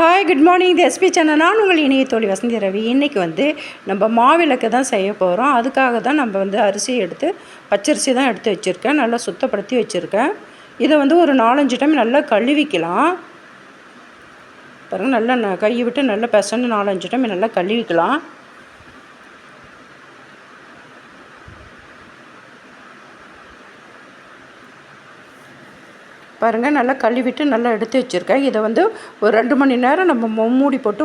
Hi good morning இது SP channel நான் உங்கள் இணைய தோழி வசந்தி ரவி. இன்றைக்கி வந்து நம்ம மாவிளக்கு தான் செய்ய போகிறோம் அதுக்காக தான் நம்ம வந்து அரிசி எடுத்து பச்சரிசி தான் எடுத்து வச்சுருக்கேன். நல்லா சுத்தப்படுத்தி வச்சுருக்கேன். இதை வந்து ஒரு நாலஞ்சு டைம் நல்லா கழுவிக்கலாம். பாருங்கள் நல்லா கையை விட்டு நல்லா பெசன்னு நாலஞ்சு டைம் நல்லா கழுவிக்கலாம். பாருங்கள் நல்லா கழுவிட்டு நல்லா எடுத்து வச்சுருக்கேன். இதை வந்து ஒரு ரெண்டு மணி நேரம் நம்ம மூடி போட்டு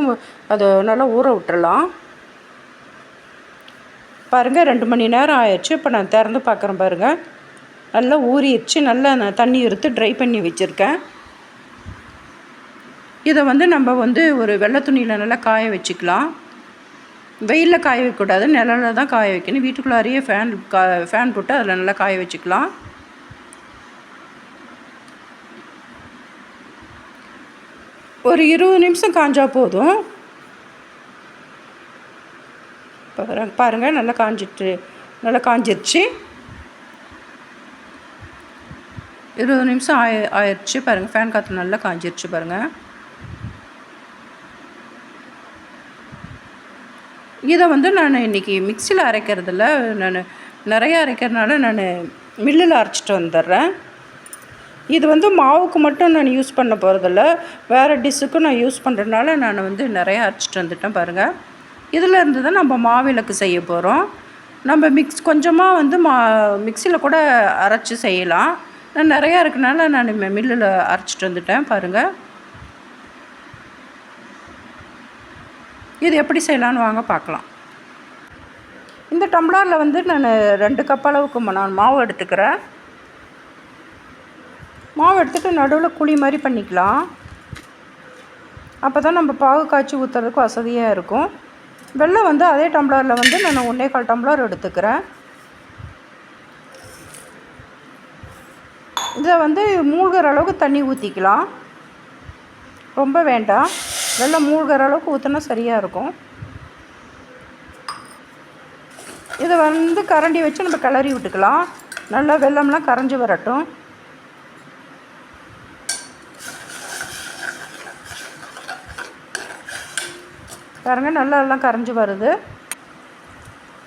அதை நல்லா ஊற விட்டுறலாம். பாருங்கள் ரெண்டு மணி நேரம் ஆயிடுச்சு. இப்போ நான் திறந்து பார்க்குறேன் பாருங்கள் நல்லா ஊறிடுச்சு. நல்லா நான் தண்ணி எடுத்து ட்ரை பண்ணி வச்சுருக்கேன். இதை வந்து நம்ம வந்து ஒரு வெள்ளை துணியில் நல்லா காய வச்சுக்கலாம். வெயிலில் காய வைக்கக்கூடாது. நிழல்ல தான் காய வைக்கணும். வீட்டுக்குள்ளாரையே ஃபேன் கா ஃபேன் போட்டு அதில் நல்லா காய வச்சுக்கலாம். ஒரு இருபது நிமிஷம் காஞ்சால் போதும். பாருங்கள் நல்லா காஞ்சிட்டு நல்லா காஞ்சிருச்சு. இருபது நிமிஷம் ஆயி ஆயிடுச்சு பாருங்கள் ஃபேன் காற்று நல்லா காஞ்சிருச்சு பாருங்கள் இதை வந்து நான் இன்றைக்கி மிக்சியில் அரைக்கிறதில்ல நான் நிறையா அரைக்கிறதுனால நான் மில்லில் அரைச்சிட்டு வந்துடுறேன். இது வந்து மாவுக்கு மட்டும் நான் யூஸ் பண்ண போகிறதில்ல வேறு டிஷ்ஷுக்கும் நான் யூஸ் பண்ணுறதுனால நான் வந்து நிறையா அரைச்சிட்டு வந்துட்டேன் பாருங்கள் இதில் இருந்து தான் நம்ம மாவிளக்கு செய்ய போகிறோம் நம்ம மிக்ஸ் கொஞ்சமாக வந்து மா மிக்சியில் கூட அரைச்சி செய்யலாம். நான் நிறையா இருக்கனால நான் மில்லில் அரைச்சிட்டு வந்துட்டேன் பாருங்கள் இது எப்படி செய்யலான்னு வாங்க பார்க்கலாம். இந்த டம்ளரில் வந்து நான் ரெண்டு கப் அளவுக்கு நான் மாவு எடுத்துக்கிறேன். மாவு எடுத்துகிட்டு நடுவில் குழி மாதிரி பண்ணிக்கலாம். அப்போ தான் நம்ம பாகு காய்ச்சி ஊற்றுறதுக்கு வசதியாக இருக்கும். வெள்ளம் வந்து அதே டம்ளரில் வந்து நான் ஒன்றே கால் டம்ளர் எடுத்துக்கிறேன். இதை வந்து மூழ்கிற அளவுக்கு தண்ணி ஊற்றிக்கலாம் ரொம்ப வேண்டாம். வெள்ளம் மூழ்கிற அளவுக்கு ஊற்றினா சரியாக இருக்கும். இதை வந்து கரண்டி வச்சு நம்ம கிளறி விட்டுக்கலாம். நல்லா வெள்ளம்லாம் கரைஞ்சி வரட்டும். பாருங்க நல்லா எல்லாம் கரைஞ்சி வருது.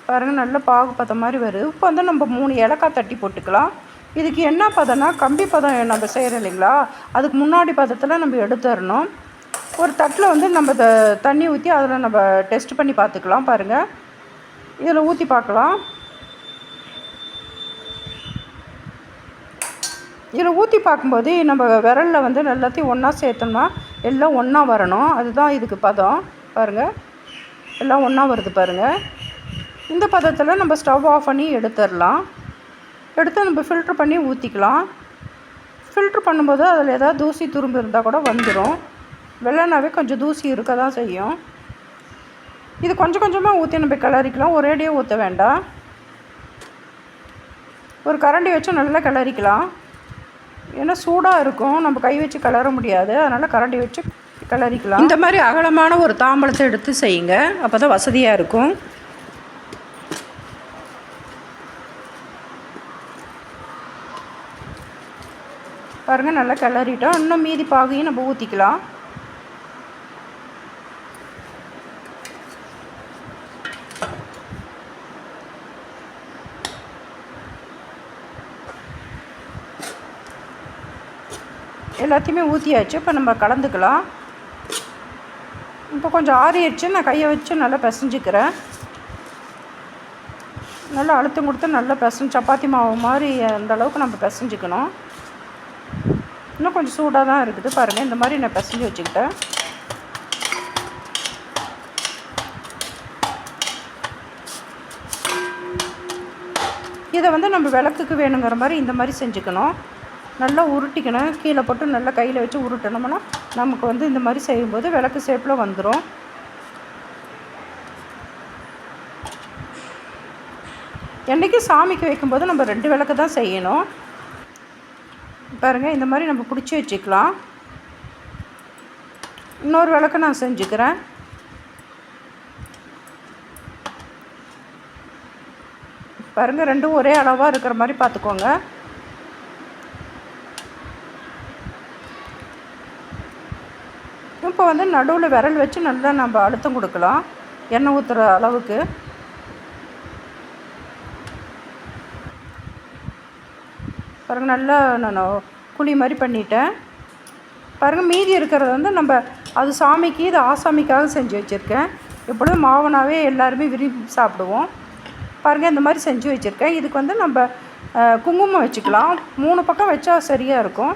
பாருங்க நல்ல பாகு பதம் மாதிரி வருது. இப்போ வந்து நம்ம மூணு ஏலக்காய் தட்டி போட்டுக்கலாம். இதுக்கு என்ன பதம்னா கம்பி பதம் நம்ம செய்கிறோம் இல்லைங்களா? அதுக்கு முன்னாடி பதத்தில் நம்ம எடுத்துடணும். ஒரு தட்டில் வந்து நம்ம த தண்ணி ஊற்றி அதில் நம்ம டெஸ்ட் பண்ணி பார்த்துக்கலாம் பாருங்கள் இதில் ஊற்றி பார்க்கலாம். இதில் ஊற்றி பார்க்கும்போது நம்ம விரலில் வந்து எல்லாத்தையும் ஒன்றா சேர்த்தோம்னா எல்லாம் ஒன்றா வரணும். அதுதான் இதுக்கு பதம். பாருங்கள் எல்லாம் ஒன்றா வருது பாருங்கள் இந்த பதத்தில் நம்ம ஸ்டவ் ஆஃப் பண்ணி எடுத்துடலாம். எடுத்து நம்ம ஃபில்ட்ரு பண்ணி ஊற்றிக்கலாம் ஃபில்ட்ரு பண்ணும்போது அதில் ஏதாவது தூசி துரும்பு இருந்தால் கூட வந்துடும் வெள்ளைனாவே கொஞ்சம் தூசி இருக்க தான் செய்யும். இது கொஞ்சம் கொஞ்சமாக ஊற்றி நம்ம கிளறிக்கலாம். ஒரேடியாக ஊற்ற வேண்டாம். ஒரு கரண்டி வச்சு நல்லா கிளறிக்கலாம். ஏன்னா சூடாக இருக்கும். நம்ம கை வச்சு கிளற முடியாது. அதனால் கரண்டி வச்சு கிளறிக்கலாம் இந்த மாதிரி அகலமான ஒரு தாம்பழத்தை எடுத்து செய்யுங்க. அப்போ தான் வசதியாக இருக்கும். பாருங்கள் நல்லா கிளறிட்டோம் இன்னும் மீதி பாகையும் நம்ம ஊற்றிக்கலாம் எல்லாத்தையுமே ஊற்றியாச்சு இப்போ நம்ம கலந்துக்கலாம். இப்போ கொஞ்சம் ஆறிடுச்சு நான் கையை வச்சு நல்லா பிசைஞ்சிக்கிறேன். நல்லா அழுத்தம் கொடுத்து நல்லா பிசைஞ்சு சப்பாத்தி மாவு மாதிரி அந்த அளவுக்கு நம்ம பிசைஞ்சிக்கணும். இன்னும் கொஞ்சம் சூடாக தான் இருக்குது. பாருங்கள் இந்த மாதிரி நான் பிசைஞ்சு வச்சுக்கிட்டேன். இதை வந்து நம்ம விளக்குக்கு வேணுங்கிற மாதிரி இந்த மாதிரி செஞ்சுக்கணும். நல்லா உருட்டிக்கணும். கீழே போட்டு நல்லா கையில் வச்சு உருட்டணும்னா நமக்கு வந்து இந்த மாதிரி செய்யும்போது விளக்கு ஷேப்பில் வந்துடும் என்றைக்கும் சாமிக்கு வைக்கும்போது நம்ம ரெண்டு விளக்கு தான் செய்யணும். பாருங்கள் இந்த மாதிரி நம்ம பிடிச்சி வச்சுக்கலாம். இன்னொரு விளக்கு நான் செஞ்சுக்கிறேன். பாருங்கள் ரெண்டும் ஒரே அளவாக இருக்கிற மாதிரி பார்த்துக்கோங்க. வந்து நடுவில் விரல் வச்சு நல்லா நம்ம அழுத்தம் கொடுக்கலாம். எண்ணெய் ஊற்றுற அளவுக்கு. பாருங்கள் நல்லா நான் குழி மாதிரி பண்ணிட்டேன். பாருங்கள் மீதி இருக்கிறது வந்து நம்ம அது சாமிக்கு இது ஆசாமிக்காக செஞ்சு வச்சுருக்கேன். எப்பொழுதும் மாவனாவே எல்லாருமே விரும்பி சாப்பிடுவோம். பாருங்கள் இந்த மாதிரி செஞ்சு வச்சுருக்கேன். இதுக்கு வந்து நம்ம குங்குமம் வச்சுக்கலாம். மூணு பக்கம் வச்சா சரியாக இருக்கும்.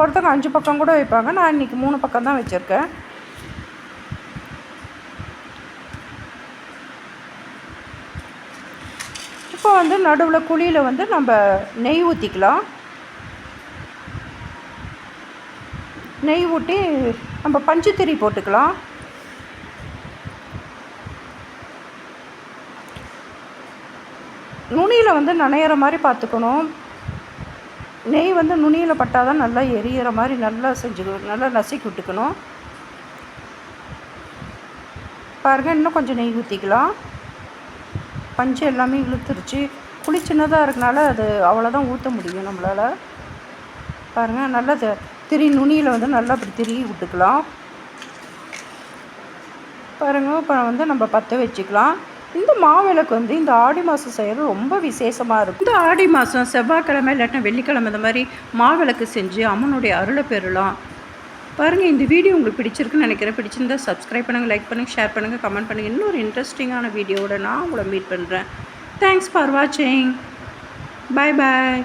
ஒருத்தங்க அஞ்சு பக்கம் கூட வைப்பாங்க. நான் இன்றைக்கி மூணு பக்கம் தான் வச்சுருக்கேன். இப்போ வந்து நடுவில் குழியில் வந்து நம்ம நெய் ஊற்றிக்கலாம் நெய் ஊட்டி நம்ம பஞ்சுத்திரி போட்டுக்கலாம். நுனியில் வந்து நனையிற மாதிரி பார்த்துக்கணும். நெய் வந்து நுனியில் பட்டால் தான் நல்லா எரியிற மாதிரி நல்லா செஞ்சு நல்லா நசுக்கி விட்டுக்கணும். பாருங்கள் இன்னும் கொஞ்சம் நெய் ஊற்றிக்கலாம் பஞ்சு எல்லாமே இழுத்துருச்சு. புளி சின்னதாக இருக்கனால அது அவ்வளோதான் ஊற்ற முடியும் நம்மளால். பாருங்கள் நல்லா திரி நுனியில் வந்து நல்லா அப்படி திருகி விட்டுக்கலாம். பாருங்கள் இப்போ வந்து நம்ம பற்ற வச்சுக்கலாம். இந்த மாவிளக்கு வந்து இந்த ஆடி மாதம் செய்கிறது ரொம்ப விசேஷமாக இருக்கும் இந்த ஆடி மாதம் செவ்வாய்க்கிழமை இல்லாட்டினா வெள்ளிக்கிழமை இந்த மாதிரி மாவிளக்கு செஞ்சு அம்மனுடைய அருளை பெறலாம். பாருங்கள் இந்த வீடியோ உங்களுக்கு பிடிச்சிருக்குன்னு நினைக்கிறேன். பிடிச்சிருந்தா சப்ஸ்கிரைப் பண்ணுங்கள் லைக் பண்ணுங்கள் ஷேர் பண்ணுங்கள் கமெண்ட் பண்ணுங்கள் இன்னொரு இன்ட்ரெஸ்டிங்கான வீடியோவோட நான் உங்களை மீட் பண்ணுறேன் தேங்க்ஸ் ஃபார் வாட்சிங் பை பாய்